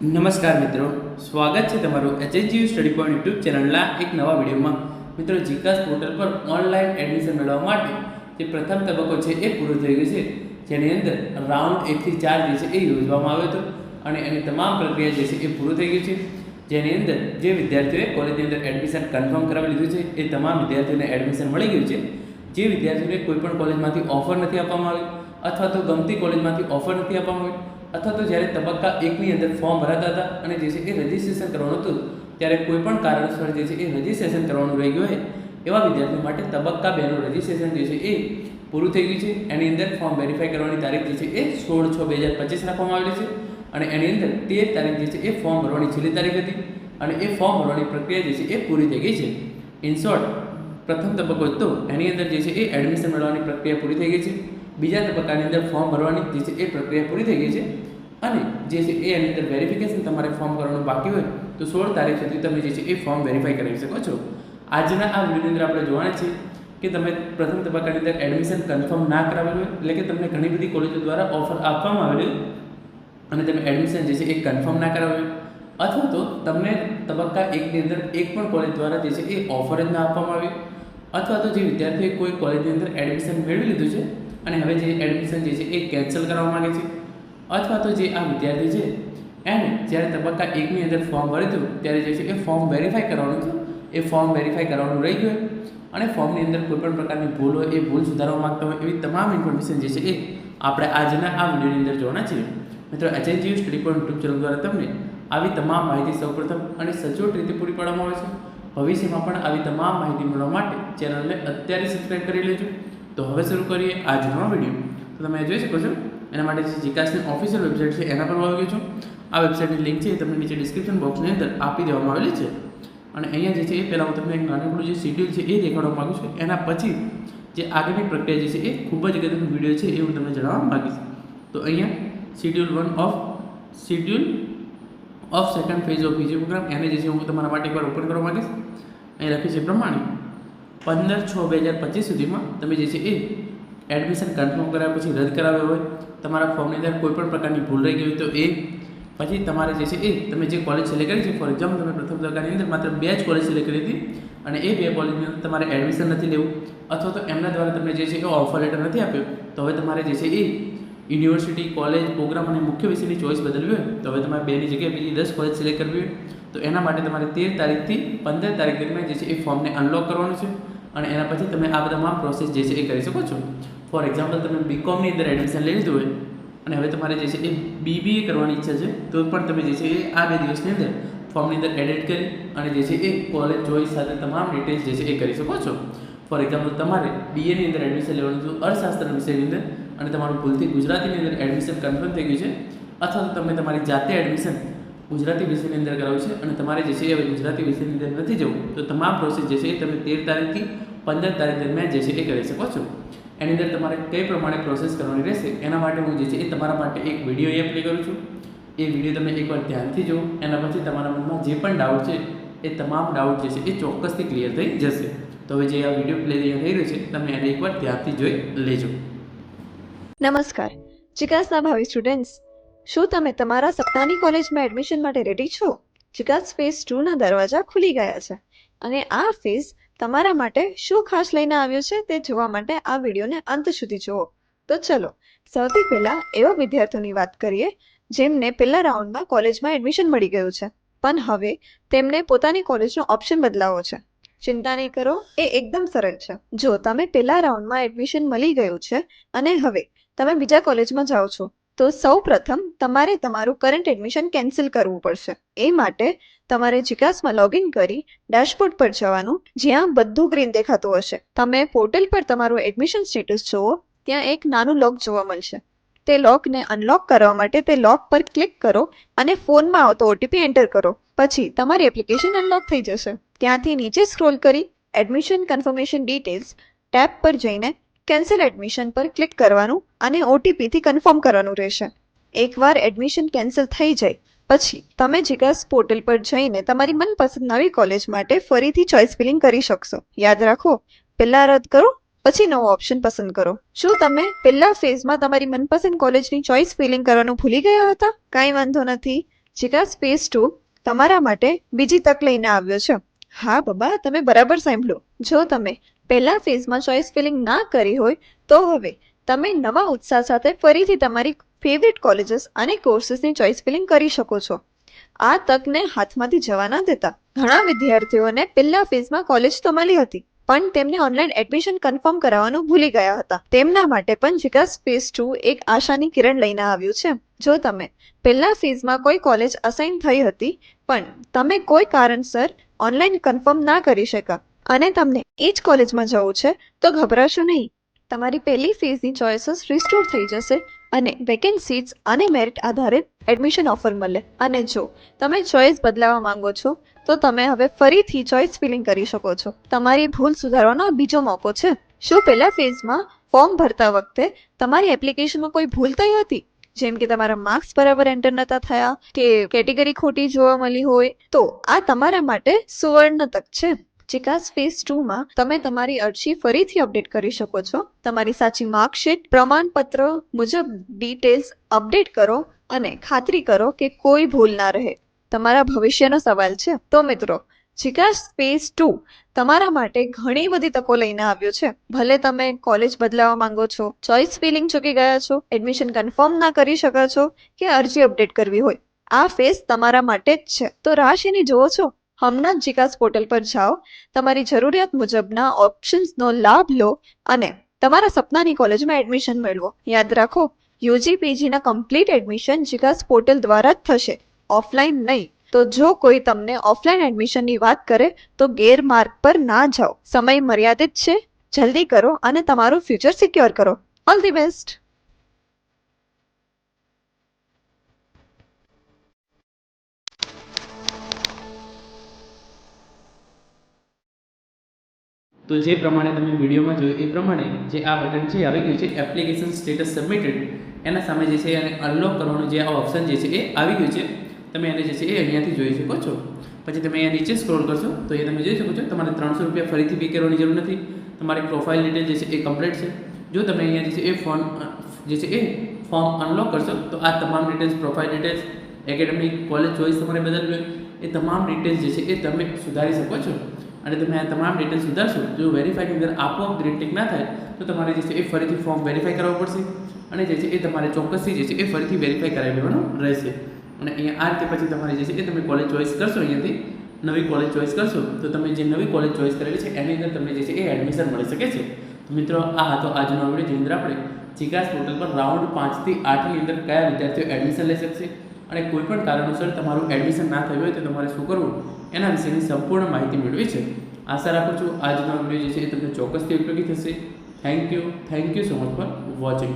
નમસ્કાર મિત્રો, સ્વાગત છે તમારું એચએચયુ સ્ટડી પોઈન્ટ યુટ્યુબ ચેનલના એક નવા વિડીયોમાં. મિત્રો, જીકાસ પોર્ટલ પર ઓનલાઈન એડમિશન મેળવવા માટે જે પ્રથમ તબક્કો છે એ પૂરો થઈ ગયો છે. જેની અંદર રાઉન્ડ એકથી ચાર જે છે એ યોજવામાં આવ્યો હતો અને એની તમામ પ્રક્રિયા જે છે એ પૂરું થઈ ગયું છે. જેની અંદર જે વિદ્યાર્થીઓએ કોલેજની અંદર એડમિશન કન્ફર્મ કરાવી લીધું છે, એ તમામ વિદ્યાર્થીઓને એડમિશન મળી ગયું છે. જે વિદ્યાર્થીઓને કોઈપણ કોલેજમાંથી ઓફર નથી આપવામાં આવી અથવા તો ગમતી કોલેજમાંથી ઓફર નથી આપવામાં આવી અથવા તો જ્યારે તબક્કા એકની અંદર ફોર્મ ભરાતા હતા અને જે છે એ રજિસ્ટ્રેશન કરવાનું હતું, ત્યારે કોઈ પણ કારણસર જે છે એ રજિસ્ટ્રેશન કરવાનું રહી ગયું હોય, એવા વિદ્યાર્થીઓ માટે તબક્કા બેનું રજિસ્ટ્રેશન જે છે એ પૂરું થઈ ગયું છે. એની અંદર ફોર્મ વેરીફાઈ કરવાની તારીખ જે છે એ સોળ છ બે હજાર પચીસ રાખવામાં આવેલી છે અને એની અંદર તેર તારીખ જે છે એ ફોર્મ ભરવાની છેલ્લી તારીખ હતી અને એ ફોર્મ ભરવાની પ્રક્રિયા જે છે એ પૂરી થઈ ગઈ છે. ઇન શોર્ટ પ્રથમ તબક્કો હતો, એની અંદર જે છે એ એડમિશન મેળવવાની પ્રક્રિયા પૂરી થઈ ગઈ છે. બીજા તબક્કાની અંદર ફોર્મ ભરવાની જે છે એ પ્રક્રિયા પૂરી થઈ ગઈ છે. અને જે છે એની અંદર વેરિફિકેશન તમારે ફોર્મ કરવાનું બાકી હોય તો સોળ તારીખ સુધી તમે જે છે એ ફોર્મ વેરીફાઈ કરાવી શકો છો. આજના આ વિડીયોની અંદર આપણે જોવાના છીએ કે તમે પ્રથમ તબક્કાની અંદર એડમિશન કન્ફર્મ ના કરાવેલું હોય, એટલે કે તમને ઘણી બધી કોલેજો દ્વારા ઓફર આપવામાં આવેલી અને તમે એડમિશન જે છે એ કન્ફર્મ ના કરાવ્યું અથવા તો તમને તબક્કા એકની અંદર એક પણ કોલેજ દ્વારા જે છે એ ઓફર જ ના આપવામાં આવી. અથવા તો જે વિદ્યાર્થીએ કોઈ કોલેજની અંદર એડમિશન મેળવી લીધું છે અને હવે જે એડમિશન જે છે એ કેન્સલ કરવા માગે છે. અથવા તો જે આ વિદ્યાર્થી છે, એને જ્યારે તબક્કા એકની અંદર ફોર્મ ભર્યું ત્યારે જે છે એ ફોર્મ વેરીફાઈ કરવાનું હતું એ ફોર્મ વેરીફાઈ કરવાનું રહી ગયું. અને ફોર્મની અંદર કોઈપણ પ્રકારની ભૂલ હોય, એ ભૂલ સુધારવા માંગતા હોય, એવી તમામ ઇન્ફોર્મેશન જે છે એ આપણે આજના આ વિડીયોની અંદર જોવાના છીએ. મિત્રો એચએનજીયુ સ્ટડી પર યુટ્યુબ ચેનલ દ્વારા તમને આવી તમામ માહિતી સૌપ્રથમ અને સચોટ રીતે પૂરી પાડવામાં આવે છે. ભવિષ્યમાં પણ આવી તમામ માહિતી મેળવવા માટે ચેનલને અત્યારે સબસ્ક્રાઈબ કરી લેજો. તો હવે શરૂ કરીએ આજનો વીડિયો. તો તમે જોઈ શકો છો, એના માટે જે જીકાસની ઓફિશિયલ વેબસાઇટ છે, એના પર આવી ગયો છું. આ વેબસાઇટની લિંક છે એ તમને નીચે ડિસ્ક્રિપ્શન બોક્સની અંદર આપી દેવામાં આવેલી છે. અને અહીંયા જે છે એ પહેલાં હું તમને એક નાનકડું જે શિડ્યુલ છે એ દેખાડવા માગું છું. એના પછી જે આગળની પ્રક્રિયા જે છે એ ખૂબ જ અગત્યનો વીડિયો છે એ હું તમને જણાવવા માગીશ. તો અહીંયા schedule one of schedule of second phase of બીજી પ્રોગ્રામ એને જે છે હું તમારા માટે એકવાર ઓપન કરવા માગીશ. અહીં લખ્યું છે પ્રમાણે પંદર છ બે હજાર પચીસ સુધીમાં તમે જે છે એ એડમિશન કન્ફર્મ કર્યા પછી રદ કરાવ્યો હોય, તમારા ફોર્મની અંદર કોઈપણ પ્રકારની ભૂલ રહી ગઈ હોય તો એ પછી તમારે જે છે એ તમે જે કોલેજ સિલેક્ટ કરી છે ફોર એક્ઝામ્પલ તમે પ્રથમ તબક્કાની અંદર માત્ર બે જ કોલેજ સિલેક્ટ કરી હતી અને એ બે કોલેજની અંદર તમારે એડમિશન નથી લેવું અથવા તો એમના દ્વારા તમને જે છે એ ઓફર લેટર નથી આપ્યો, તો હવે તમારે જે છે એ યુનિવર્સિટી, કોલેજ, પ્રોગ્રામ અને મુખ્ય વિષયની ચોઈસ બદલવી હોય, તો હવે તમારે બેની જગ્યાએ બીજી દસ કોલેજ સિલેક્ટ કરવી હોય. તો એના માટે તમારે તેર તારીખથી પંદર તારીખ દરમિયાન જે છે એ ફોર્મને અનલોક કરવાનું છે અને એના પછી તમે આ બધામાં પ્રોસેસ જે છે એ કરી શકો છો. ફોર એક્ઝામ્પલ, તમે બીકોમની અંદર એડમિશન લઈ લીધું હોય અને હવે તમારે જે છે એ બીબીએ કરવાની ઈચ્છા છે, તો પણ તમે જે છે એ આ બે દિવસની અંદર ફોર્મની અંદર એડિટ કરી અને જે છે એ કોલેજ ચોઈસ સાથે તમામ ડિટેલ્સ જે છે એ કરી શકો છો. ફોર એક્ઝામ્પલ, તમારે બીએની અંદર એડમિશન લેવાનું હતું અર્થશાસ્ત્ર વિષયની અંદર અને તમારું ભૂલથી ગુજરાતીની અંદર એડમિશન કન્ફર્મ થઈ ગયું છે, અથવા તો તમે તમારી જાતે એડમિશન ગુજરાતી વિષયની અંદર કરાવ્યું છે અને તમારે જે છે હવે ગુજરાતી વિષયની અંદર નથી જવું, તો તમામ પ્રોસેસ જે છે એ તમે તેર તારીખથી પંદર તારીખ દરમિયાન જે છે એ કરી શકો છો. એની અંદર તમારે કઈ પ્રમાણે પ્રોસેસ કરવાની રહેશે. એના માટે હું જે છે એ તમારા માટે એક વીડિયો અહીંયા પ્લે કરું છું. એ વીડિયો તમે એકવાર ધ્યાનથી જુઓ. એના પછી તમારા મનમાં જે પણ ડાઉટ છે, એ તમામ ડાઉટ જે છે એ ચોક્કસથી ક્લિયર થઈ જશે. તો હવે જે આ વીડિયો પ્લે થઈ રહ્યો છે, તમે એને એકવાર ધ્યાનથી જોઈ લેજો. નમસ્કાર. ચિકાસના ભાવિ સ્ટુડન્ટ્સ શું તમે તમારા સપનાની કોલેજમાં એડમિશન માટે રેડી છો? ચિકાસ ફેઝ ટુના દરવાજા ખુલી ગયા છે. અને આ ફેઝ તમારા માટે શું ખાસ લઈને આવ્યો છે તે જોવા માટે આ વિડીયોને અંત સુધી જુઓ. તો ચલો, સૌથી પહેલાં એવા વિદ્યાર્થીઓની વાત કરીએ, જેમને પહેલા રાઉન્ડમાં કોલેજમાં એડમિશન મળી ગયું છે. પણ હવે તેમને પોતાની કોલેજનો ઓપ્શન બદલાવો છે. ચિંતા નહીં કરો, એ એકદમ સરળ છે. જો તમે પહેલા રાઉન્ડમાં એડમિશન મળી ગયું છે, અને હવે તમે બીજા કોલેજમાં જાઓ છો, તો સૌ પ્રથમ તમારે તમારું કરંટ એડમિશન કેન્સલ કરવું પડશે. એ માટે તમારે જીકાસમાં લોગિન કરી ડેશબોર્ડ પર જવાનું, જ્યાં બધું ગ્રીન દેખાતું હશે. તમે પોર્ટલ પર તમારું એડમિશન સ્ટેટસ જુઓ, ત્યાં એક નાનું લોક જોવા મળશે. તે લોકને અનલોક કરવા માટે તે લોક પર ક્લિક કરો અને ફોનમાં આવતો ઓટીપી એન્ટર કરો. પછી તમારી એપ્લિકેશન અનલોક થઈ જશે. ત્યાંથી નીચે સ્ક્રોલ કરી એડમિશન કન્ફર્મેશન ડિટેલ્સ ટેબ પર જઈને કેન્સલ એડમિશન પર ક્લિક કરવાનું અને ઓટીપીથી કન્ફર્મ કરવાનું રહેશે. એકવાર એડમિશન કેન્સલ થઈ જાય, પછી તમે જીગાસ પોર્ટલ પર જઈને તમારી મનપસંદ નવી કોલેજ માટે ફરીથી ચોઇસ ફિલિંગ કરી શકશો. યાદ રાખો, પહેલાં રદ કરો, પછી નવો ઓપ્શન પસંદ કરો. શું તમે પહેલા ફેઝમાં તમારી મનપસંદ કોલેજની ચોઇસ ફિલિંગ કરવાનું ભૂલી ગયા હતા? કાંઈ વાંધો નથી. જીગાસ ફેઝ ટુ તમારા માટે બીજી તક લઈને આવ્યો છે. હા બાબા, તમે બરાબર સાંભળો જો તમે પહેલા ફેઝમાં ચોઇસ ફિલિંગ ના કરી હોય, તો હવે તમે નવા ઉત્સાહ સાથે ફરીથી તમારી ફેવરિટ કોલેજીસ અને કોર્સીસની ચોઇસ ફિલિંગ કરી શકો છો. આ તકને હાથમાંથી જવા ના દેતા. ઘણા વિદ્યાર્થીઓને પહેલા ફેઝમાં કોલેજ તો મળી હતી, પણ તેમને ઓનલાઈન એડમિશન કન્ફર્મ કરાવવાનું ભૂલી ગયા હતા. તેમના માટે પણ વિકાસ ફેઝ ટુ એક આશાની કિરણ લઈને આવ્યું છે. જો તમે પહેલા ફેઝમાં કોઈ કોલેજ અસાઇન થઈ હતી, પણ તમે કોઈ કારણસર ઓનલાઈન કન્ફર્મ ના કરી શક્યા અને તમને એ જ કોલેજમાં જવું છે, તો ગભરાશો નહીં. તમારી પહેલી ફેઝની ચોઇસીસ રિસ્ટોર થઈ જશે અને વેકેન્ટ સીટ્સ અને મેરિટ આધારિત એડમિશન ઓફર મળે. અને જો તમે ચોઇસ બદલાવા માંગો છો, તો તમે હવે ફરીથી ચોઇસ ફિલિંગ કરી શકો છો. તમારી ભૂલ સુધારવાનો બીજો મોકો છે. શું પહેલા ફેઝમાં ફોર્મ ભરતા વખતે તમારી એપ્લિકેશનમાં કોઈ ભૂલ થઈ હતી? જેમ કે તમારા માર્ક્સ બરાબર એન્ટર નતા થયા કે કેટેગરી ખોટી જોવા મળી હોય. તો આ તમારા માટે સુવર્ણ તક છે. ચિકાસ ફેઝ ટુમાં તમે તમારી અરજી ફરીથી અપડેટ કરી શકો છો. તમારી સાચી માર્કશીટ પ્રમાણપત્ર મુજબ ડિટેલ્સ અપડેટ કરો અને ખાતરી કરો કે કોઈ ભૂલ ના રહે. તમારા ભવિષ્યનો સવાલ છે. તો મિત્રો ચિકાસ ફેઝ ટુ તમારા માટે ઘણી બધી તકો લઈને આવ્યો છે. ભલે તમે કોલેજ બદલાવવા માંગો છો ચોઇસ ફિલિંગ ચૂકી ગયા છો એડમિશન કન્ફર્મ ના કરી શકો છો કે અરજી અપડેટ કરવી હોય. આ ફેઝ તમારા માટે જ છે. તો રાહ શેની જુઓ છો. હમણાં જ જીકાસ પોર્ટલ પર જાઓ. તમારી જરૂરિયાત મુજબના ઓપ્શન્સનો લાભ લો અને તમારા સપનાની કોલેજમાં એડમિશન મેળવો. યાદ રાખો યુજી પીજીના કમ્પ્લીટ એડમિશન જીકાસ પોર્ટલ દ્વારા જ થશે. ઓફલાઈન નહીં. તો જો કોઈ તમને ઓફલાઈન એડમિશનની વાત કરે, તો ગેરમાર્ગ પર ના જાઓ. સમય મર્યાદિત છે. જલ્દી કરો અને તમારું ફ્યુચર સિક્યોર કરો. All the best. તો જે પ્રમાણે તમે વિડીયોમાં જોયું એ પ્રમાણે જે આ બટન છે આવી ગયું છે એપ્લિકેશન સ્ટેટસ સબમિટેડ એના સામે જે છે એને અનલોક કરવાનું જે આ ઓપ્શન જે છે એ આવી ગયું છે. તમે એને જે છે એ અહીંયાથી જોઈ શકો છો. પછી તમે અહીંયા નીચે સ્ક્રોલ કરશો, તો એ તમે જોઈ શકો છો, તમારે ત્રણસો રૂપિયા ફરીથી પે કરવાની જરૂર નથી. તમારી પ્રોફાઇલ ડિટેલ જે છે એ કમ્પ્લીટ છે. જો તમે અહીંયા જે છે એ ફોન જે છે એ ફોર્મ અનલોક કરશો, તો આ તમામ details profile details academic college choice તમારે બદલવી એ તમામ ડિટેલ્સ જે છે એ તમે સુધારી શકો છો. અને તમે આ તમામ ડિટેલ્સ સુધારશો, જો વેરીફાઈની અંદર આપોઆપ ગ્રીન ટિક ના થાય, તો તમારે જે છે એ ફરીથી ફોર્મ વેરીફાઈ કરાવવું પડશે અને જે છે એ તમારે ચોક્કસથી જે છે એ ફરીથી વેરીફાઈ કરાવી લેવાનું રહેશે. અને અહીંયા આ રીતે પછી તમારે જે છે એ તમે કોલેજ ચોઈસ કરશો અહીંયાથી, નવી કોલેજ ચોઈસ કરશો, તો તમે જે નવી કોલેજ ચોઈસ કરેલી છે, એની અંદર તમને જે છે એ એડમિશન મળી શકે છે. મિત્રો, આ હતો આજનો વીડિયો, જેની અંદર આપણે ચિકાસ પોર્ટલ પર રાઉન્ડ પાંચથી આઠની અંદર કયા વિદ્યાર્થીઓ એડમિશન લઈ શકશે અને કોઈપણ કારણોસર તમારું એડમિશન ના થયું હોય તો તમારે શું કરવું? એના વિશેની સંપૂર્ણ માહિતી મેળવી છે. આશા રાખું છું આજનો વીડિયો જે છે એ તમને ચોક્કસથી ઉપયોગી થશે. Thank you thank you so much for watching